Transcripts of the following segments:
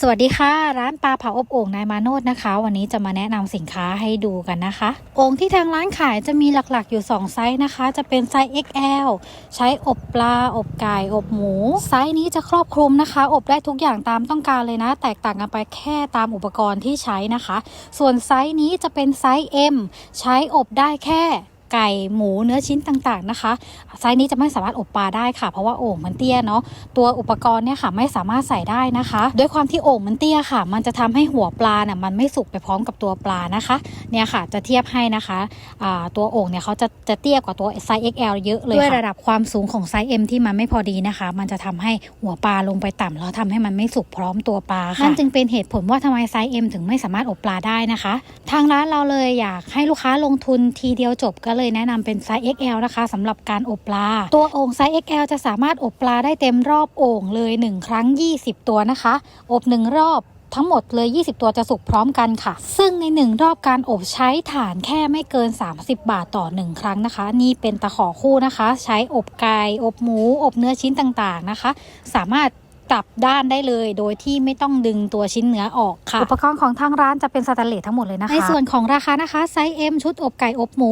สวัสดีค่ะ ร้านปลาเผาอบโอ่งนายมาโนดนะคะ วันนี้จะมาแนะนำสินค้าให้ดูกันนะคะโอ่งที่ทางร้านขายจะมีหลักๆอยู่ 2 ไซส์นะคะ จะเป็นไซส์ XL ใช้อบปลา อบไก่อบหมู ไซส์นี้จะครอบคลุมนะคะ อบได้ทุกอย่างตามต้องการเลยนะ แตกต่างกันไปแค่ตามอุปกรณ์ที่ใช้นะคะ ส่วนไซส์นี้จะเป็นไซส์ M ใช้อบได้แค่ ไก่หมูเนื้อชิ้นต่างๆนะคะ ไซส์นี้จะไม่สามารถอบปลาได้ค่ะ เพราะว่าโอ่งมันเตี้ยเนาะตัวอุปกรณ์เนี่ยค่ะไม่สามารถใส่ได้นะคะ ด้วยความที่โอ่งมันเตี้ยค่ะ มันจะทำให้หัวปลาเนี่ยมันไม่สุกไปพร้อมกับตัวปลานะคะเนี่ยค่ะจะเทียบให้นะคะตัวโอ่งเนี่ยเขาจะจะเตี้ยกว่าตัวไซส์ XL เยอะเลยด้วยระดับความสูงของไซส์ M ที่มันไม่พอดีนะคะ มันจะทำให้หัวปลาลงไปต่ำแล้วทำให้มันไม่สุกพร้อมตัวปลาค่ะนั่นจึงเป็นเหตุผลว่าทำไมไซส์ M ถึงไม่สามารถอบปลาได้นะคะ ทางร้านเราเลยอยากให้ลูกค้าลงทุนทีเดียวจบก็เลยแนะนำเป็นไซส์ XL นะคะสำหรับการอบปลา ตัวโอ่งไซส์ XL จะสามารถอบปลาได้เต็มรอบโอ่งเลย 1 ครั้ง 20 ตัวนะคะ อบ1รอบทั้งหมดเลย 20 ตัวจะสุกพร้อมกันค่ะ ซึ่งใน 1 รอบการอบใช้ถ่านแค่ไม่เกิน 30 บาทต่อ 1 ครั้งนะคะ นี่เป็นตะขอคู่นะคะ ใช้อบไก่ อบหมู อบเนื้อชิ้นต่างๆนะคะ สามารถ กลับด้านได้เลย โดยที่ไม่ต้องดึงตัวชิ้นเนื้อออกค่ะ อุปกรณ์ของทางร้านจะเป็นสแตนเลสทั้งหมดเลยนะคะ ในส่วนของราคานะคะ ไซส์ M ชุดอบไก่อบหมู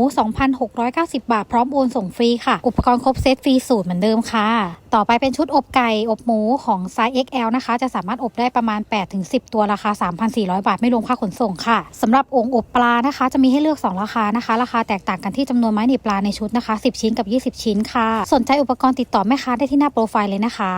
2,690 บาท พร้อมโอนส่งฟรีค่ะ อุปกรณ์ครบเซตฟรีสูตรเหมือนเดิมค่ะ ต่อไปเป็นชุดอบไก่อบหมูของไซส์ XL นะคะ จะสามารถอบได้ประมาณ 8-10 ตัวราคา 3,400 บาทไม่รวมค่าขนส่งค่ะสำหรับโองอบปลานะคะ จะมีให้เลือก 2 ราคานะคะ ราคาแตกต่างกันที่จำนวนไม้หนีบปลาในชุดนะคะ 10 ชิ้นกับ 20 ชิ้นค่ะ สนใจอุปกรณ์ติดต่อแม่ค้าได้ที่หน้าโปรไฟล์เลยนะคะ